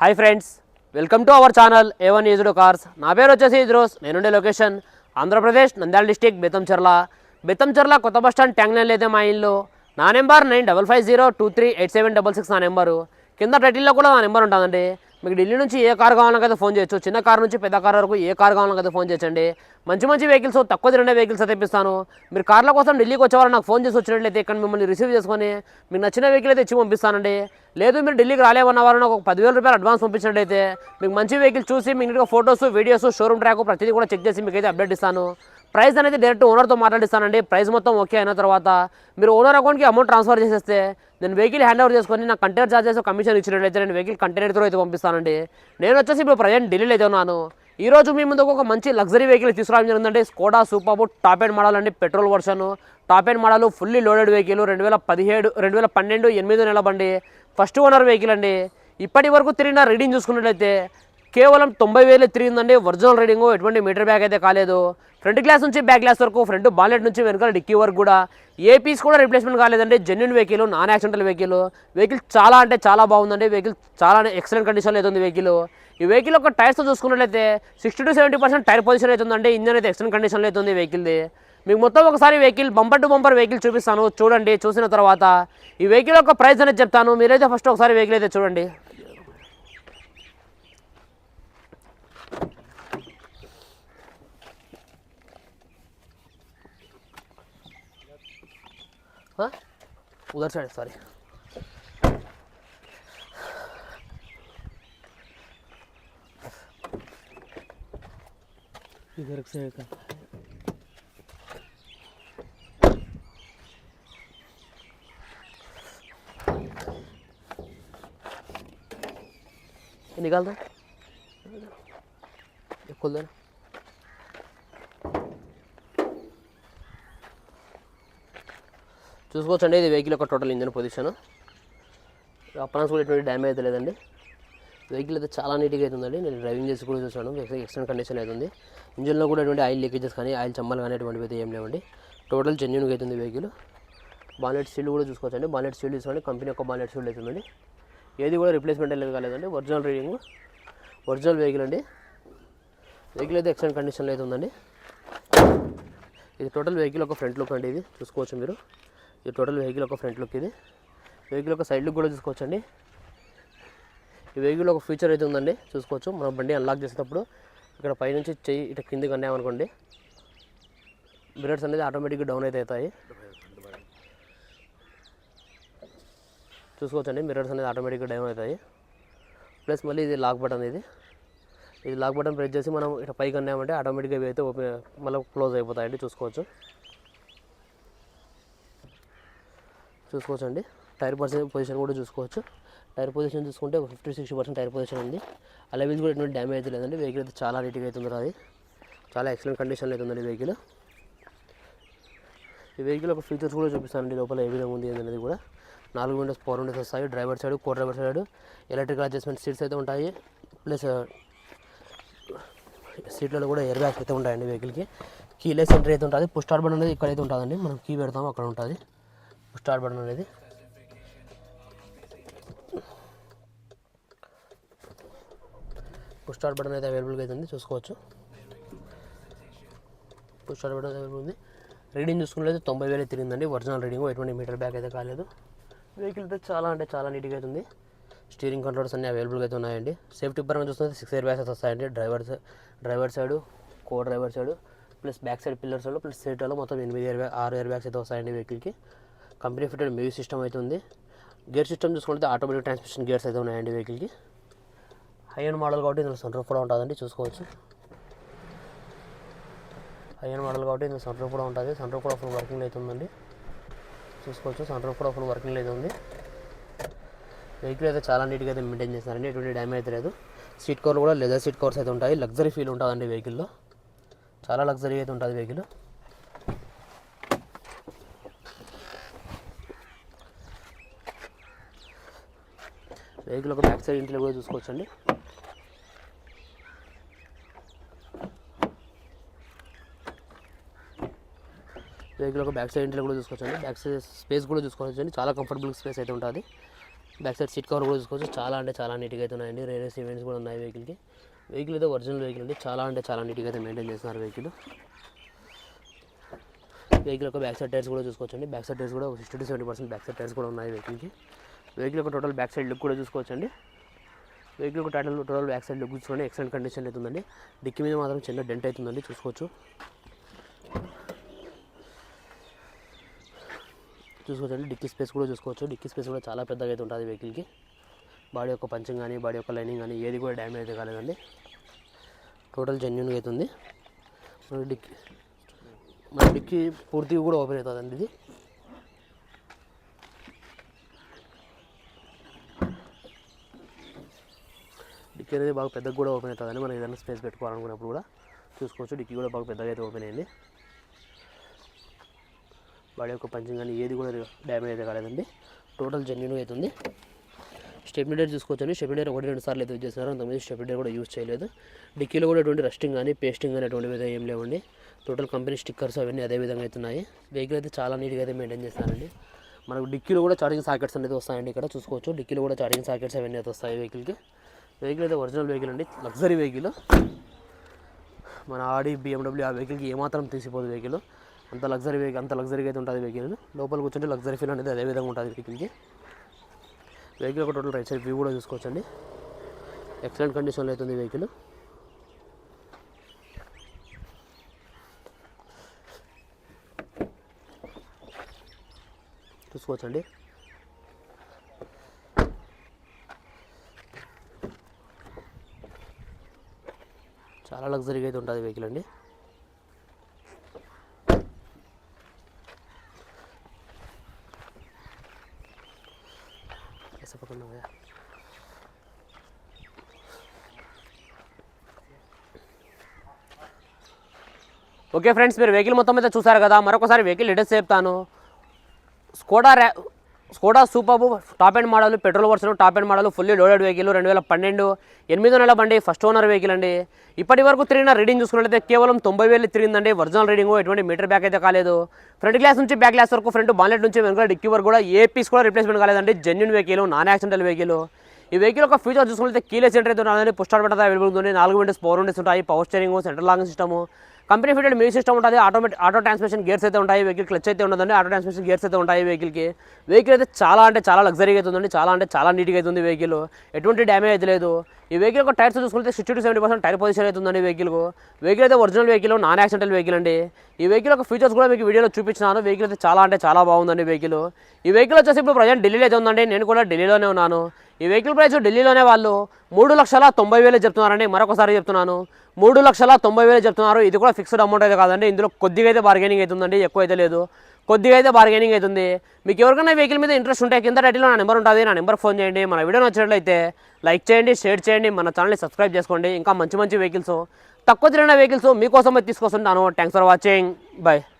Hi friends welcome to our channel A one ఈజుడు cars నా పేరు వచ్చేసి ఇద్రోస్ నేనుండే లొకేషన్ ఆంధ్రప్రదేశ్ నంద్యాల డిస్టిక్ బెతంచెర్ల బెతంచెర్ల కొత్త బస్ స్టాండ్ ట్యాంగ్ లైన్ అయితే మా ఇల్లు. నా number nine double five zero two three eight seven double six నా నెంబరు కింద టైటిల్లో కూడా నా నెంబర్ ఉంటుందండి. మీకు ఢిల్లీ నుంచి ఏ కార్ కావాలన్నా ఫోన్ చేయొచ్చు. చిన్న కార్ నుంచి పెద్ద కార్ వరకు ఏ కార్ కావాలన్నా ఫోన్ చేయొచ్చండి. మంచి మంచి వెహికల్స్ తక్కువ తిరిగే వెహికల్స్ తెప్పిస్తాను. మీరు కార్ల కోసం ఢిల్లీకి వచ్చేవారు నాకు ఫోన్ చేసి వచ్చినట్లయితే ఇక్కడ మిమ్మల్ని రిసీవ్ చేసుకొని మీకు నచ్చిన వెహికల్ అయితే ఇచ్చి పంపిస్తానండి. లేదు మీరు ఢిల్లీకి రాలేమన్న వారు నాకు ఒక పదివేల రూపాయలు అడ్వాన్స్ పంపించినట్లయితే మీకు మంచి వెహికల్ చూసి మీకు photos photos videos showroom track ప్రతిదీ కూడా చెక్ చేసి మీకు అయితే అప్డేట్ ఇస్తాను. ప్రైస్ అనేది డైరెక్ట్ ఓనర్తో మాట్లాడిస్తానండి. ప్రైస్ మొత్తం ఓకే అయిన తర్వాత మీరు ఓనర్ అకౌంట్కి అమౌంట్ ట్రాన్స్ఫర్ చేసేస్తే నేను వెహికల్ హ్యాండ్ ఓవర్ చేసుకొని నాకు కంటైనర్ చార్జెస్ కమిషన్ ఇచ్చినట్లయితే నేను వెహికల్ కంటైనర్ అయితే పంపిస్తానండి. నేను వచ్చేసి ఇప్పుడు ప్రజెంట్ ఢిల్లీలో అయితే ఉన్నాను. ఈ రోజు మీ ముందుకు ఒక మంచి లగ్జరీ వెహికల్ తీసుకురావడం జరిగిందంటే Skoda Superb top end model అండి. Petrol version top end model fully loaded vehicle రెండు వేల పదిహేడు రెండు వేల పన్నెండు ఎనిమిదో నెల బండి. ఫస్ట్ ఓనర్ వెహికల్ అండి. ఇప్పటి వరకు తిరిగిన రీడింగ్ చూసుకున్నట్లయితే కేవలం తొంభై వేలు తిరిగిందండి. Original reading. ఎటువంటి మీటర్ బ్యాగ్ అయితే కాలేదు. ఫ్రంట్ గ్లాస్ నుంచి బ్యాక్ గ్లాస్ వరకు ఫ్రంట్ బాలెట్ నుంచి వెనకాల డిక్కీ వరకు కూడా ఏ పీస్ కూడా రిప్లేస్మెంట్ కాలేదండి. Genuine vehicle non accidental vehicle vehicle చాలా అంటే చాలా బాగుందండి. వెహికల్ చాలా ఎక్సలెంట్ కండిషన్లో అయితే ఉంది వెహికల్ ఈ వెహికల్ ఒక టైర్స్తో చూసుకున్నట్లయితే sixty to seventy percent tyre position అయితే ఇంజన్ అయితే ఎక్సలెంట్ కండిషన్లో అవుతుంది వెహికల్ది మీకు మొత్తం ఒకసారి vehicle bumper to bumper vehicle చూపిస్తాను. చూడండి చూసిన తర్వాత ఈ వెహికల్ యొక్క ప్రైస్ అనేది చెప్తాను. మీరైతే ఫస్ట్ ఒకసారి వెహికల్ అయితే చూడండి. हाँ? उधर साइड सॉरी इधर से का। निकाल दो। खोल देना। చూసుకోవచ్చండి ఇది వెహికల్ యొక్క టోటల్ ఇంజన్ పొజిషన్ అప్పనాన్స్ కూడా ఎటువంటి డ్యామేజ్ అయితే లేదండి. వెహికల్ అయితే చాలా నీట్గా అవుతుందండి నేను డ్రైవింగ్ చేసి కూడా చూసాను ఎక్సలెంట్ కండిషన్ అవుతుంది ఇంజన్లో కూడా ఎటువంటి ఆయిల్ లీకేజెస్ కానీ ఆయిల్ చమ్మలు కానీ అటువంటివి అయితే ఏం లేవండి. టోటల్ జెన్యున్గా అవుతుంది వెహికల్ బాలెట్ సీల్ కూడా చూసుకోవచ్చండి బాలెట్ సీల్ తీసుకోండి. కంపెనీ యొక్క బాలెట్ సీల్ అవుతుందండి ఏది కూడా రిప్లేస్మెంట్ లేదు కాలేదండి. ఒరిజినల్ రీడింగ్ ఒరిజినల్ వెహికల్ అండి. వెహికల్ అయితే ఎక్సలెంట్ కండిషన్లో అయితే ఉందండి. ఇది టోటల్ వెహికల్ ఒక ఫ్రంట్ లుక్ అండి ఇది. చూసుకోవచ్చు మీరు. ఇది టోటల్ వెహికల్ ఒక ఫ్రంట్ లుక్ ఇది. వెహికల్ ఒక సైడ్ లుక్ కూడా చూసుకోవచ్చండి. ఈ వెహికల్ ఒక ఫీచర్ అయితే ఉందండి చూసుకోవచ్చు. మనం బండి అన్లాక్ చేసేటప్పుడు ఇక్కడ పైనుంచి చెయ్యి ఇటు కిందికి అన్నామనుకోండి మిరర్స్ అనేది ఆటోమేటిక్గా డౌన్ అయితే అవుతాయి. చూసుకోవచ్చండి మిరర్స్ అనేది ఆటోమేటిక్గా డౌన్ అవుతాయి. ప్లస్ మళ్ళీ ఇది లాక్ బటన్ ఇది. ఇది లాక్ బటన్ ప్రెస్ చేసి మనం ఇటు పైకి అన్నామంటే ఆటోమేటిక్గా ఇవి అయితే ఓపెన్ మళ్ళీ క్లోజ్ అయిపోతాయండి చూసుకోవచ్చు. చూసుకోవచ్చండి. టైర్ పర్సెంట్ పొజిషన్ కూడా చూసుకోవచ్చు. టైర్ పొజిషన్ చూసుకుంటే ఒక fifty sixty percent tyre position ఉంది. అలా అలవీల్స్ కూడా ఎటువంటి డ్యామేజ్ లేదండి. వెహికల్ అయితే చాలా నీట్గా అవుతుంది అది చాలా ఎక్సలెంట్ కండిషన్లో అయితే ఉందండి వెహికల్ ఈ వెహికల్ ఒక ఫీచర్స్ కూడా చూపిస్తానండి. లోపల ఏ విధంగా ఉంది అనేది కూడా. నాలుగు విండోస్ ఫోర్ విండోస్ వస్తాయి. Driver side co driver side electrical adjustment seats అయితే ఉంటాయి. ప్లస్ సీట్లలో uh, కూడా ఎయిర్ బ్యాగ్స్ అయితే ఉంటాయండి వెహికల్కి కీలెస్ ఎంట్రీ అయితే ఉంటుంది. పుష్ స్టార్ట్ బటన్ అనేది ఇక్కడైతే ఉంటుందండి. మనం కీ పెడతాము అక్కడ ఉంటుంది. స్టార్ట్ బటన్ అనేది. పుష్ స్టార్ట్ బటన్ అయితే అవైలబుల్గా అయితే ఉంది చూసుకోవచ్చు. పుష్ స్టార్ట్ బటన్ అవైలబుల్ ఉంది. రీడింగ్ చూసుకున్నట్లయితే తొంభై వేలు తిరిగిందండి. ఒరిజినల్ రీడింగ్ ఎటువంటి మీటర్ బ్యాక్ అయితే కాలేదు. వెహికల్ అయితే చాలా అంటే చాలా నీట్గా అయితే ఉంది. స్టీరింగ్ కంట్రోల్స్ అన్ని అవైలబుల్గా అయితే ఉన్నాయండి. సేఫ్టీ పరంగా చూస్తుంటే సిక్స్ ఇయర్ బ్యాగ్స్ వస్తాయండి. Driver driver side co driver side plus back side pillar side plus సీట్లో మొత్తం ఎనిమిది ఇయర్ బ్యాగ్ ఆరు ఇయర్ బ్యాగ్స్ అయితే వస్తాయండి వెహికల్కి కంపెనీ ఫిటెడ్ మ్యూజిక్ సిస్టమ్ అయితే ఉంది. గేర్ సిస్టమ్ చూసుకుంటే ఆటోమేటిక్ ట్రాన్స్మిషన్ గేర్స్ అయితే ఉన్నాయండి వెహికల్కి హై అండ్ మోడల్ కాబట్టి ఇందులో సన్ రూఫ్ కూడా ఉంటుందండి చూసుకోవచ్చు. హై అండ్ మోడల్ కాబట్టి ఇందులో సన్ రూఫ్ కూడా ఉంటుంది. సన్ రూఫ్ కూడా ఫుల్ వర్కింగ్ అయితే ఉందండి. చూసుకోవచ్చు సన్ రూఫ్ కూడా ఫుల్ వర్కింగ్ అయితే ఉంది. వెహికల్ అయితే చాలా నీట్గా అయితే మెయింటైన్ చేస్తారండి ఎటువంటి డ్యామేజ్ అయితే లేదు. సీట్ కవర్లు కూడా లెదర్ సీట్ కవర్స్ అయితే ఉంటాయి. లగ్జరీ ఫీల్ ఉంటుందండి వెహికల్లో చాలా లగ్జరీ అయితే ఉంటుంది వెహికల్ వెహికల్ ఒక బ్యాక్ సైడ్ ఇంట్లో కూడా చూసుకోవచ్చండి. వెహికల్ ఒక బ్యాక్ సైడ్ ఇంట్లో కూడా చూసుకోవచ్చండి. బ్యాక్ సైడ్ స్పేస్ కూడా చూసుకోవచ్చండి. చాలా కంఫర్టబుల్ స్పేస్ అయితే ఉంటుంది. బ్యాక్ సైడ్ సీట్ కవర్ కూడా చూసుకోవచ్చు. చాలా అంటే చాలా నీట్గా అయితే ఉన్నాయండి. రేరేస్ ఈవెంట్స్ కూడా ఉన్నాయి వెహికల్కి వెహికల్ అయితే ఒరిజినల్ వెహికల్ అండి. చాలా అంటే చాలా నీట్గా అయితే మెయింటైన్ చేస్తున్నారు వెహికల్ వెహికల్ యొక్క బ్యాక్ సైడ్ టైర్స్ కూడా చూసుకోవచ్చండి. బ్యాక్ సైడ్ టైర్స్ కూడా sixty to seventy percent back side tyres కూడా ఉన్నాయి వెహికల్కి వెహికల్ యొక్క టోటల్ బ్యాక్ సైడ్ లుక్ కూడా చూసుకోవచ్చండి. వెహికల్ యొక్క total total back side look చూసుకోండి ఎక్సలెంట్ కండిషన్ అవుతుందండి డిక్కి మీద మాత్రం చిన్న డెంట్ అవుతుందండి చూసుకోవచ్చు. చూసుకోవచ్చండి డిక్కీ స్పేస్ కూడా చూసుకోవచ్చు. డిక్కీ స్పేస్ కూడా చాలా పెద్దగా అయితే ఉంటుంది వెహికల్కి బాడీ యొక్క పంచింగ్ కానీ బాడీ యొక్క లైనింగ్ కానీ ఏది కూడా డ్యామేజ్ అయితే కాలేదండి. టోటల్ జెన్యున్గా అవుతుంది మన డిక్కీ మన డిక్కీ పూర్తిగా కూడా ఓపెన్ అవుతుందండి ఇది. డిక్కీ అనేది బాగా పెద్దగా కూడా ఓపెన్ అవుతుందని మనం ఏదైనా స్పేస్ పెట్టుకోవాలనుకున్నప్పుడు కూడా చూసుకోవచ్చు. డిక్కీ కూడా బాగా పెద్దగా అయితే ఓపెన్ అయింది. బాడీ యొక్క పంచింగ్ కానీ ఏది కూడా డ్యామేజ్ అయితే కాలేదండి. టోటల్ జెన్యున్ అవుతుంది స్టెబిలిటర్ చూసుకోవచ్చండి. స్టెబిలిటర్ ఒకటి రెండు సార్లు అయితే యూజ్ చేస్తున్నారు. అంతకుముందు స్టెబిలిటర్ కూడా యూజ్ చేయలేదు. డిక్కీలో కూడా ఎటువంటి రస్టింగ్ కానీ పేస్టింగ్ కానీ అటువంటి విధంగా ఏం లేవండి. టోటల్ కంపెనీ స్టిక్కర్స్ అవన్నీ అదే విధంగా అవుతున్నాయి వెహికల్ అయితే చాలా నీట్గా అయితే మెయింటైన్ చేస్తానండి మనకు డిక్కీలో కూడా చార్జింగ్ సాకెట్స్ అనేది వస్తాయండి ఇక్కడ. చూసుకోవచ్చు. డిక్కీలో కూడా ఛార్జింగ్ సాకెట్స్ అవన్నీ అయితే వస్తాయి వెహికల్కి వెహికల్ అయితే ఒరిజినల్ వెహికల్ అండి. లగ్జరీ వెహికల్ మన ఆడి బిఎండబ్ల్యూ ఆ వెహికల్కి ఏమాత్రం తీసిపోదు వెహికల్ అంత లగ్జరీ వెహికల్ అంత లగ్జరీగా అయితే ఉంటుంది వెహికల్ లోపల కూర్చుంటే లగ్జరీ ఫీల్ అనేది అదే విధంగా ఉంటుంది వెహికల్కి వెహికల్ ఒక టోటల్ రైట్ సైడ్ వ్యూ కూడా చూసుకోవచ్చండి. ఎక్సలెంట్ కండిషన్లో అవుతుంది వెహికల్ చూసుకోవచ్చండి. లగ్జరీగా అయితే ఉంటుంది వెహికల్ అండి. ఓకే ఫ్రెండ్స్ మీరు వెహికల్ మొత్తం అయితే చూసారు కదా మరొకసారి వెహికల్ డీటెయిల్స్ చెప్తాను Skoda Skoda Superb top end model petrol version top end model fully loaded vehicle రెండు వేల పన్నెండు ఎనిమిది నెలల బండి ఫస్ట్ ఓనర్ వెహికల్ అండి. ఇప్పటి వరకు తిరిగిన రీడింగ్ చూసుకున్నట్లయితే కేవలం తొంభై వేలు తిరిగిందండి. ఒరిజినల్ రీడింగ్ ఎటువంటి మీటర్ బ్యాక్ అయితే కాలేదు. ఫ్రంట్ గ్లాస్ నుంచి బ్యాక్ గ్లాస్ వరకు ఫ్రంట్ బాలెట్ నుంచి వెనుక డిక్కీ వరకు కూడా ఏ పీస్ కూడా రిప్లేస్మెంట్ కాలేదండి. Genuine vehicle non accidental vehicle ఈ వెహికల్ యొక్క ఫ్యూచర్ చూసుకుంటే కీలెస్ సెంటర్ అయితే ఉన్నదండి పుష్ అవైలబుల్ ఉంది నాలుగు విండోస్ పవర్ విండోస్ ఉంటాయి. Power steering central lock system company fitted music system ఉంటుంది. ఆటోమేటిక్ ఆటో ట్రాన్స్మిషన్ గేర్స్ అయితే ఉంటాయి వెహికల్ క్లచ్ అయితే ఉండదండి. ఆటో ట్రాన్స్మిషన్ గేర్స్ అయితే ఉంటాయి వెహికల్కి వెహికల్ అయితే చాలా అంటే చాలా లగ్జరీగా అవుతుందండి. చాలా అంటే చాలా నీట్గా అయితే ఉంది వెహికల్ ఎటువంటి డ్యామేజ్ అయితే లేదు. ఈ వెహికల్ ఒక టైర్స్ చూసుకుంటే sixty to seventy percent tyre position అవుతుందండి వెహికల్కు వెహికల్ వెహికల్ అయితే original vehicle non accidental vehicle అండి. ఈ వెహికల్ ఒక ఫీచర్స్ కూడా మీకు వీడియోలో చూపించినాను. వెహికల్ అయితే చాలా అంటే చాలా బాగుందండి వెహికల్ ఈ వెహికల్ వచ్చేసి ఇప్పుడు ప్రజెంట్ ఢిల్లీలో అయితే ఉందండి. నేను కూడా ఢిల్లీలోనే ఉన్నాను. ఈ వెహికల్ ప్రైస్ ఢిల్లీలోనే వాళ్ళు మూడు లక్షల తొంభై వేలు చెప్తున్నారండి. మరొకసారి చెప్తున్నాను. మూడు లక్షల తొంభై వేలు చెప్తున్నారు. ఇది కూడా ఫిక్స్డ్ అమౌంట్ అయితే కాదండి. ఇందులో కొద్దిగా అయితే బార్గెనింగ్ అవుతుందండి. ఎక్కువ అయితే లేదు. కొద్దిగా అయితే బార్గెనింగ్ అవుతుంది. మీకు ఎవరికైనా వెహికల్ మీద ఇంట్రెస్ట్ ఉంటే కింద టైటిల్లో నా నెంబర్ ఉంటుంది. నా నెంబర్ ఫోన్ చేయండి. మన వీడియో నచ్చినట్లయితే లైక్ చేయండి షేర్ చేయండి. మన ఛానల్ని సబ్స్క్రైబ్ చేసుకోండి. ఇంకా మంచి మంచి వెహికల్స్ తక్కువ తిరిగిన వెహికల్స్ మీకోసం తీసుకొస్తుంటాను థ్యాంక్స్ ఫర్ వాచింగ్ బాయ్